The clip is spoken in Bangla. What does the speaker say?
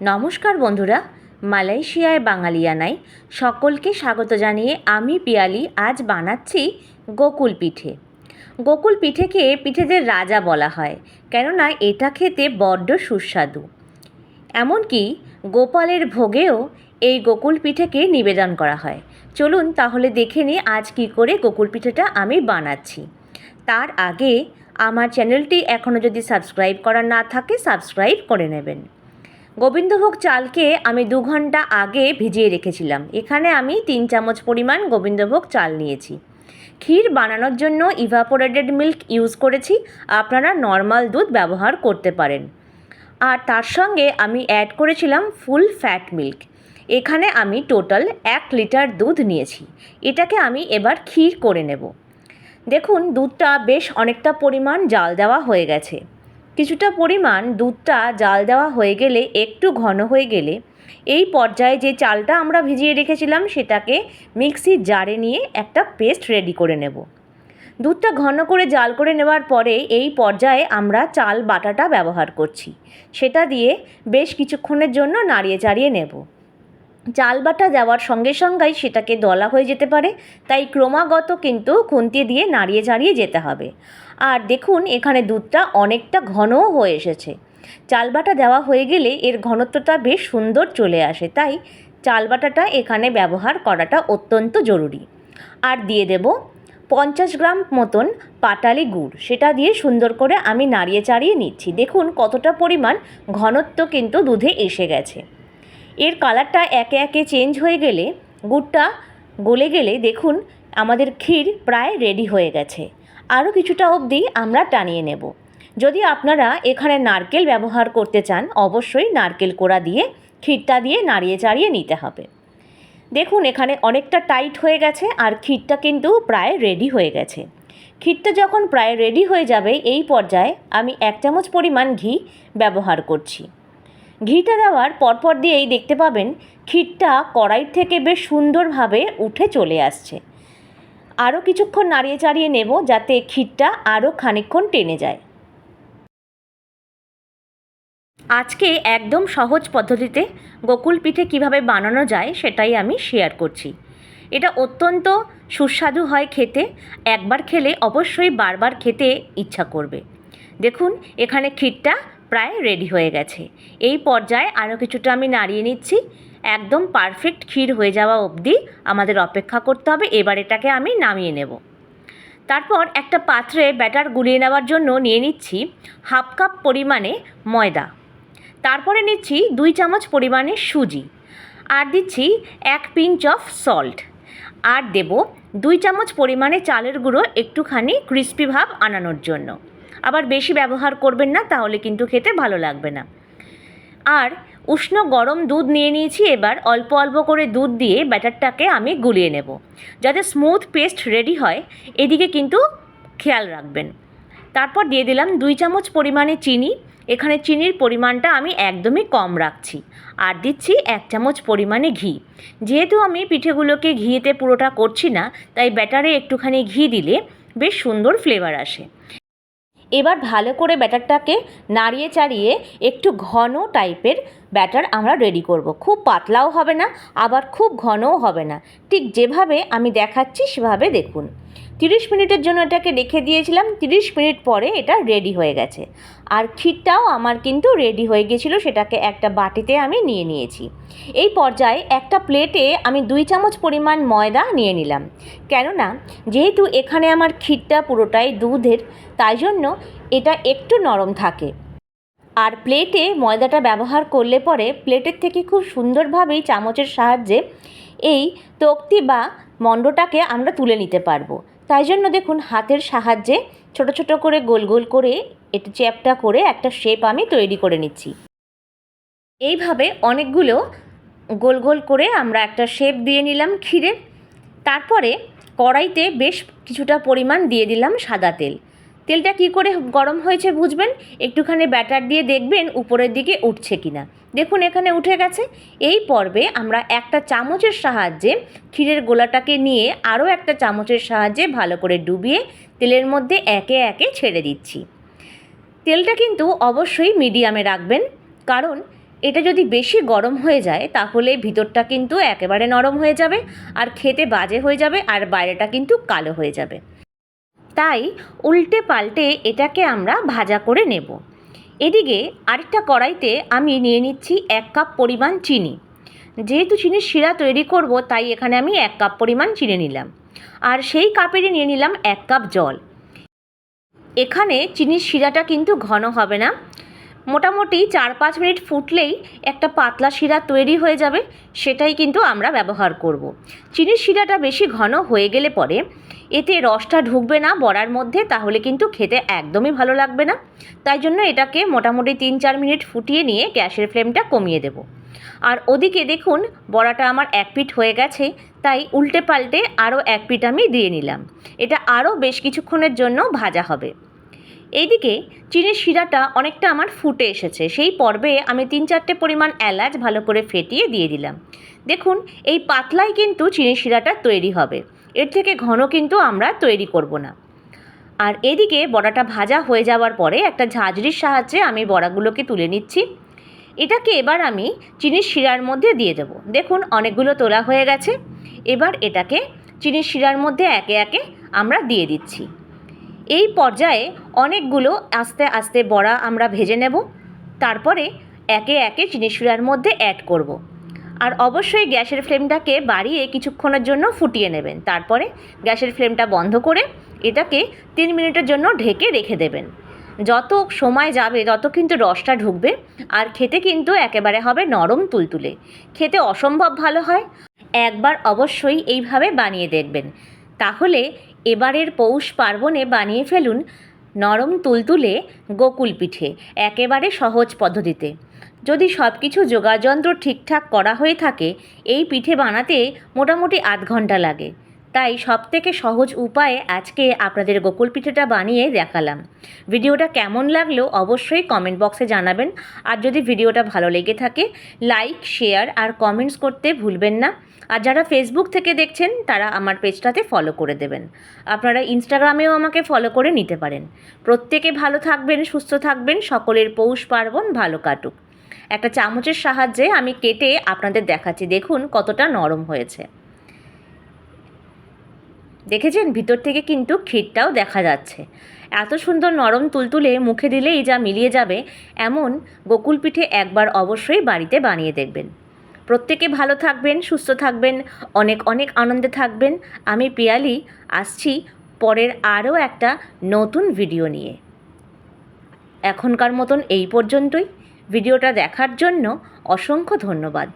নমস্কার বন্ধুরা, মালয়েশিয়ায় বাঙালিয়ানায় সকলকে স্বাগত জানিয়ে আমি পিয়ালি, আজ বানাচ্ছি গোকুল পিঠে। গোকুল পিঠেকে পিঠেদের রাজা বলা হয়, কেননা এটা খেতে বড্ড সুস্বাদু। এমনকি গোপালের ভোগেও এই গোকুল পিঠেকে নিবেদন করা হয়। চলুন তাহলে দেখে নিই আজ কী করে গোকুল পিঠেটা আমি বানাচ্ছি। তার আগে আমার চ্যানেলটি এখনও যদি সাবস্ক্রাইব করা না থাকে, সাবস্ক্রাইব করে নেবেন। গোবিন্দভোগ চালকে আমি দু ঘণ্টা আগে ভিজিয়ে রেখেছিলাম। এখানে আমি তিন চামচ পরিমাণ গোবিন্দভোগ চাল নিয়েছি। ক্ষীর বানানোর জন্য ইভাপোরেটেড মিল্ক ইউজ করেছি। আপনারা নর্মাল দুধ ব্যবহার করতে পারেন। আর তার সঙ্গে আমি অ্যাড করেছিলাম ফুল ফ্যাট মিল্ক এখানে আমি টোটাল এক লিটার দুধ নিয়েছি। এটাকে আমি এবার ক্ষীর করে নেব। দেখুন, দুধটা বেশ অনেকটা পরিমাণ জাল দেওয়া হয়ে গেছে। কিছুটা পরিমাণ দুধটা জাল দেওয়া হয়ে গেলে, একটু ঘন হয়ে গেলে, এই পর্যায়ে যে চালটা আমরা ভিজিয়ে রেখেছিলাম সেটাকে মিক্সির জারে নিয়ে একটা পেস্ট রেডি করে নেব। দুধটা ঘন করে জাল করে নেওয়ার পরে এই পর্যায়ে আমরা চাল বাটাটা ব্যবহার করছি। সেটা দিয়ে বেশ কিছুক্ষণের জন্য নাড়িয়ে চাড়িয়ে নেব। চাল বাটা দেওয়ার সঙ্গে সঙ্গেই সেটাকে দলা হয়ে যেতে পারে, তাই ক্রমাগত কিন্তু খুন্তি দিয়ে নাড়িয়ে চাড়িয়ে যেতে হবে। আর দেখুন, এখানে দুধটা অনেকটা ঘনও হয়ে এসেছে। চালবাটা দেওয়া হয়ে গেলে এর ঘনত্বটা বেশ সুন্দর চলে আসে, তাই চাল বাটাটা এখানে ব্যবহার করাটা অত্যন্ত জরুরি। আর দিয়ে দেব পঞ্চাশ গ্রাম মতন পাটালি গুড়, সেটা দিয়ে সুন্দর করে আমি নাড়িয়ে চাড়িয়ে নিচ্ছি। দেখুন, কতটা পরিমাণ ঘনত্ব কিন্তু দুধে এসে গেছে। এর কালারটা একে একে চেঞ্জ হয়ে গেলে, গুড়টা গলে গেলে দেখুন, আমাদের ক্ষীর প্রায় রেডি হয়ে গেছে। আরও কিছুটা অবধি আমরা টানিয়ে নেব। যদি আপনারা এখানে নারকেল ব্যবহার করতে চান, অবশ্যই নারকেল কোড়া দিয়ে, ক্ষীরটা দিয়ে নাড়িয়ে চাড়িয়ে নিতে হবে। দেখুন, এখানে অনেকটা টাইট হয়ে গেছে আর ক্ষীরটা কিন্তু প্রায় রেডি হয়ে গেছে। ক্ষীরটা যখন প্রায় রেডি হয়ে যাবে, এই পর্যায়ে আমি এক চামচ পরিমাণ ঘি ব্যবহার করছি। ঘিটা দেওয়ার পরপর দিয়েই দেখতে পাবেন, ক্ষীরটা কড়াই থেকে বেশ সুন্দরভাবে উঠে চলে আসছে। আরও কিছুক্ষণ নাড়িয়ে চাড়িয়ে নেব যাতে ক্ষীরটা আরও খানিকক্ষণ টেনে যায়। আজকে একদম সহজ পদ্ধতিতে গোকুল পিঠে কীভাবে বানানো যায় সেটাই আমি শেয়ার করছি। এটা অত্যন্ত সুস্বাদু হয় খেতে, একবার খেলে অবশ্যই বারবার খেতে ইচ্ছা করবে। দেখুন, এখানে ক্ষীরটা প্রায় রেডি হয়ে গেছে। এই পর্যায়ে আরও কিছুটা আমি নাড়িয়ে নিচ্ছি। একদম পারফেক্ট ক্ষীর হয়ে যাওয়া অবধি আমাদের অপেক্ষা করতে হবে, এবার এটাকে আমি নামিয়ে নেব। তারপর একটা পাত্রে ব্যাটার গুলিয়ে নেওয়ার জন্য নিয়ে নিচ্ছি হাফ কাপ পরিমাণে ময়দা। তারপরে নিচ্ছি দুই চামচ পরিমাণে সুজি। আর দিচ্ছি এক পিঞ্চ অফ সল্ট আর দেব দুই চামচ পরিমাণে চালের গুঁড়ো একটুখানি ক্রিস্পি ভাব আনানোর জন্য। আবার বেশি ব্যবহার করবেন না, তাহলে কিন্তু খেতে ভালো লাগবে না। আর উষ্ণ গরম দুধ নিয়ে নিয়েছি, এবার অল্প অল্প করে দুধ দিয়ে ব্যাটারটাকে আমি গুলিয়ে নেব। যাতে স্মুথ পেস্ট রেডি হয়, এদিকে কিন্তু খেয়াল রাখবেন। তারপর দিয়ে দিলাম দুই চামচ পরিমাণে চিনি। এখানে চিনির পরিমাণটা আমি একদমই কম রাখছি। আর দিচ্ছি এক চামচ পরিমাণে ঘি। যেহেতু আমি পিঠেগুলোকে ঘিতে পুরোটা করছি না, তাই ব্যাটারে একটুখানি ঘি দিলে বেশ সুন্দর ফ্লেভার আসে। এবার ভালো করে ব্যাটারটাকে নাড়িয়ে চাড়িয়ে একটু ঘন টাইপের ব্যাটার আমরা রেডি করব। খুব পাতলাও হবে না, আবার খুব ঘনও হবে না। ঠিক যেভাবে আমি দেখাচ্ছি সেভাবে দেখুন। তিরিশ মিনিটের জন্য এটাকে রেখে দিয়েছিলাম, তিরিশ মিনিট পরে এটা রেডি হয়ে গেছে। আর ক্ষীরটাও আমার কিন্তু রেডি হয়ে গেছিল, সেটাকে একটা বাটিতে আমি নিয়ে নিয়েছি। এই পর্যায়ে একটা প্লেটে আমি দুই চামচ পরিমাণ ময়দা নিয়ে নিলাম। কেননা, যেহেতু এখানে আমার ক্ষীরটা পুরোটাই দুধের, তাই জন্য এটা একটু নরম থাকে। আর প্লেটে ময়দাটা ব্যবহার করলে পরে প্লেটের থেকে খুব সুন্দরভাবেই চামচের সাহায্যে এই তক্তি বা মণ্ডটাকে আমরা তুলে নিতে পারব। তাই জন্য দেখুন, হাতের সাহায্যে ছোট ছোট করে গোল গোল করে এটা চ্যাপটা করে একটা শেপ আমি তৈরি করে নিচ্ছি। এইভাবে অনেকগুলো গোল গোল করে আমরা একটা শেপ দিয়ে নিলাম ক্ষীরের তারপরে কড়াইতে বেশ কিছুটা পরিমাণ দিয়ে দিলাম সাদা তেল। তেলটা কি করে গরম হয়েছে বুঝবেন? একটুখানি ব্যাটার দিয়ে দেখবেন উপরের দিকে উঠছে কিনা। দেখুন এখানে উঠে গেছে। এই পর্বে আমরা একটা চামচের সাহায্যে ক্ষীরের গোলাটাকে নিয়ে আরও একটা চামচের সাহায্যে ভালো করে ডুবিয়ে তেলের মধ্যে একে একে ছেড়ে দিচ্ছি। তেলটা কিন্তু অবশ্যই মিডিয়ামে রাখবেন। কারণ এটা যদি বেশি গরম হয়ে যায়, তাহলে ভিতরটা কিন্তু একেবারে নরম হয়ে যাবে, আর খেতে বাজে হয়ে যাবে, আর বাইরেটা কিন্তু কালো হয়ে যাবে। তাই উল্টে পাল্টে এটাকে আমরা ভাজা করে নেব। এদিকে আরেকটা কড়াইতে আমি নিয়ে নিচ্ছি এক কাপ পরিমাণ চিনি। যেহেতু চিনির শিরা তৈরি করব, তাই এখানে আমি এক কাপ পরিমাণ চিনি নিলাম। আর সেই কাপেরই নিয়ে নিলাম এক কাপ জল। এখানে চিনির শিরাটা কিন্তু ঘন হবে না। মোটামুটি চার পাঁচ মিনিট ফুটলেই একটা পাতলা শিরা তৈরি হয়ে যাবে, সেটাই কিন্তু আমরা ব্যবহার করব। চিনির শিরাটা বেশি ঘন হয়ে গেলে পরে এতে রসটা ঢুকবে না বড়ার মধ্যে, তাহলে কিন্তু খেতে একদমই ভালো লাগবে না। তাই জন্য এটাকে মোটামুটি তিন চার মিনিট ফুটিয়ে নিয়ে গ্যাসের ফ্লেমটা কমিয়ে দেব। আর ওদিকে দেখুন, বড়াটা আমার এক পিঠ হয়ে গেছে, তাই উল্টে পাল্টে আরও এক পিঠ আমি দিয়ে নিলাম। এটা আরও বেশ কিছুক্ষণের জন্য ভাজা হবে। এইদিকে চিনির শিরাটা অনেকটা আমার ফুটে এসেছে। সেই পর্বে আমি তিন চারটে পরিমাণ এলাচ ভালো করে ফেটিয়ে দিয়ে দিলাম। দেখুন, এই পাতলাই কিন্তু চিনির শিরাটা তৈরি হবে। এর থেকে ঘন কিন্তু আমরা তৈরি করব না। আর এদিকে বড়াটা ভাজা হয়ে যাওয়ার পরে একটা ঝাঁঝরির সাহায্যে আমি বড়াগুলোকে তুলে নিচ্ছি। এটাকে এবার আমি চিনির শিরার মধ্যে দিয়ে দেবো। দেখুন, অনেকগুলো তোলা হয়ে গেছে। এবার এটাকে চিনির শিরার মধ্যে একে একে আমরা দিয়ে দিচ্ছি। এই পর্যায়ে অনেকগুলো আস্তে আস্তে বড়া আমরা ভেজে নেব। তারপরে একে একে চিনি শিরার মধ্যে অ্যাড করব। আর অবশ্যই গ্যাসের ফ্লেমটাকে বাড়িয়ে কিছুক্ষণের জন্য ফুটিয়ে নেবেন। তারপরে গ্যাসের ফ্লেমটা বন্ধ করে এটাকে তিন মিনিটের জন্য ঢেকে রেখে দেবেন। যত সময় যাবে, তত কিন্তু রসটা ঢুকবে। আর খেতে কিন্তু একেবারে হবে নরম তুলতুলে। খেতে অসম্ভব ভালো হয়। একবার অবশ্যই এইভাবে বানিয়ে দেখবেন। তাহলে এবারের পৌষ পার্বণে বানিয়ে ফেলুন নরম তুলতুলে গোকুল পিঠে, একেবারে সহজ পদ্ধতিতে। যদি সব কিছু যোগাযন্ত্র ঠিকঠাক করা হয়ে থাকে, এই পিঠে বানাতে মোটামুটি আধ ঘণ্টা লাগে। তাই সব থেকে সহজ উপায়ে আজকে আপনাদের গোকুল পিঠেটা বানিয়ে দেখালাম। ভিডিওটা কেমন লাগল অবশ্যই কমেন্ট বক্সে জানাবেন। আর যদি ভিডিওটা ভালো লেগে থাকে লাইক শেয়ার আর কমেন্টস করতে ভুলবেন না। আর যারা ফেসবুক থেকে দেখছেন, তারা আমার পেজটাতে ফলো করে দেবেন। আপনারা ইনস্টাগ্রামেও আমাকে ফলো করে নিতে পারেন। প্রত্যেকে ভালো থাকবেন, সুস্থ থাকবেন, সকলের পৌষ পার্বণ ভালো কাটুক। একটা চামচের সাহায্যে আমি কেটে আপনাদের দেখাচ্ছি। দেখুন কতটা নরম হয়েছে। দেখেছেন? ভিতর থেকে কিন্তু ক্ষীরটাও দেখা যাচ্ছে। এত সুন্দর নরম তুলতুলে মুখে দিলেই যা মিলিয়ে যাবে, এমন গোকুল পিঠে একবার অবশ্যই বাড়িতে বানিয়ে দেখবেন। প্রত্যেকে ভালো থাকবেন, সুস্থ থাকবেন, অনেক অনেক আনন্দে থাকবেন। আমি পিয়ালি, আসছি পরের আরও একটা নতুন ভিডিও নিয়ে। এখনকার মতন এই পর্যন্তই। ভিডিওটা দেখার জন্য অসংখ্য ধন্যবাদ।